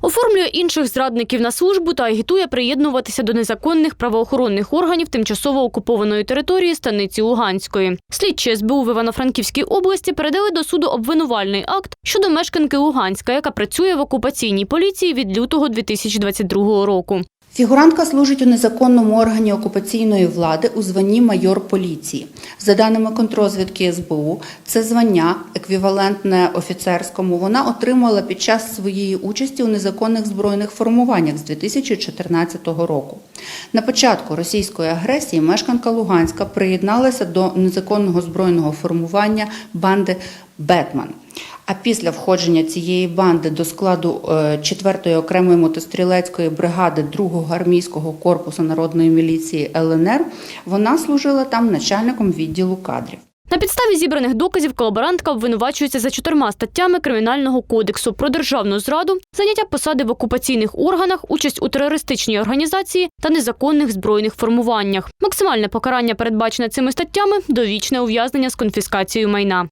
Оформлює інших зрадників на службу та агітує приєднуватися до незаконних правоохоронних органів тимчасово окупованої території станиці Луганської. Слідчі СБУ в Івано-Франківській області передали до суду обвинувальний акт щодо мешканки Луганська, яка працює в окупаційній поліції від лютого 2022 року. Фігурантка служить у незаконному органі окупаційної влади у званні майор поліції. За даними контрозвідки СБУ, це звання, еквівалентне офіцерському, вона отримала під час своєї участі у незаконних збройних формуваннях з 2014 року. На початку російської агресії мешканка Луганська приєдналася до незаконного збройного формування банди Бетман. А після входження цієї банди до складу 4-ї окремої мотострілецької бригади 2-го армійського корпусу народної міліції ЛНР вона служила там начальником відділу кадрів. На підставі зібраних доказів колаборантка обвинувачується за чотирма статтями Кримінального кодексу про державну зраду, заняття посади в окупаційних органах, участь у терористичній організації та незаконних збройних формуваннях. Максимальне покарання передбачене цими статтями довічне ув'язнення з конфіскацією майна.